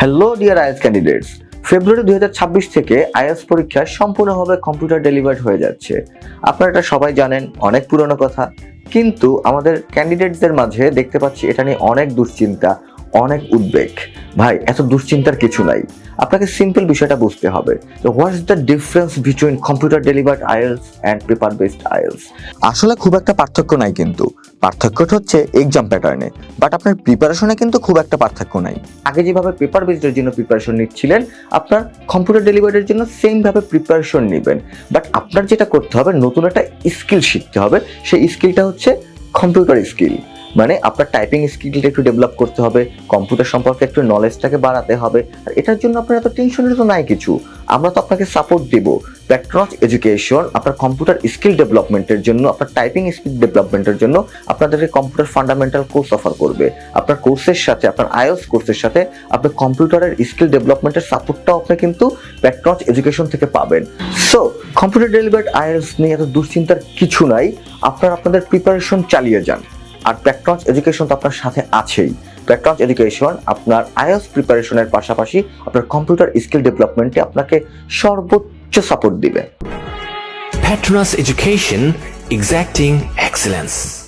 Hello dear is candidates ফেব্রুয়ারি দুই থেকে আইএস পরীক্ষা সম্পূর্ণভাবে কম্পিউটার ডেলিভার্ড হয়ে যাচ্ছে। আপনারা এটা সবাই জানেন, অনেক পুরনো কথা। কিন্তু আমাদের ক্যান্ডিডেটদের মাঝে দেখতে পাচ্ছি এটা নিয়ে অনেক দুশ্চিন্তা, অনেক উদ্বেগ। ভাই, এত দুশ্চিন্তার কিছু নাই। আপনাকে সিম্পল বিষয়টা বুঝতে হবে। What is the difference between computer delivered IELTS and paper based IELTS আসলে খুব একটা পার্থক্য নাই কিন্তু। পার্থক্যটা হচ্ছে এক্সাম প্যাটার্নে বাট আপনার প্রিপারেশনে কিন্তু খুব একটা পার্থক্য নাই। আগে যেভাবে পেপার বেসডের জন্য প্রিপারেশন নিচ্ছিলেন, আপনার কম্পিউটার ডেলিভারির জন্য সেম ভাবে প্রিপারেশন নেবেন। বাট আপনার যেটা করতে হবে, নতুন একটা স্কিল শিখতে হবে। সেই স্কিলটা হচ্ছে কম্পিউটার স্কিল মানে আপনার টাইপিং স্কিলটা একটু ডেভেলপ করতে হবে কম্পিউটার সম্পর্কে একটু নলেজটাকে বাড়াতে হবে। আর এটার জন্য আপনার এত টেনশনের তো নাই কিছু। আমরা তো আপনাকে সাপোর্ট দিব। প্যাট্রনস এডুকেশন আপনার কম্পিউটার স্কিল ডেভেলপমেন্টের জন্য, আপনার টাইপিং স্কিল ডেভেলপমেন্টের জন্য আপনাদেরকে কম্পিউটার ফান্ডামেন্টাল কোর্স অফার করবে। আপনার কোর্সের সাথে, আপনার আইএলস কোর্সের সাথে আপনি কম্পিউটারের স্কিল ডেভেলপমেন্টের সাপোর্টটাও আপনি কিন্তু প্যাট্রনস এডুকেশন থেকে পাবেন। সো কম্পিউটার ডেলিভার্ড আইএলস নিয়ে এত দুশ্চিন্তার কিছু নাই। আপনার আপনাদের প্রিপারেশন চালিয়ে যান। আর প্যাট্রনস এডুকেশন তো আপনার সাথে আছেই। প্যাট্রনস এডুকেশন আপনার আইএলস প্রিপারেশনের পাশাপাশি আপনার কম্পিউটার স্কিল ডেভেলপমেন্টে আপনাকে সর্বোচ্চ সাপোর্ট দিবে Patronus Education, exacting excellence.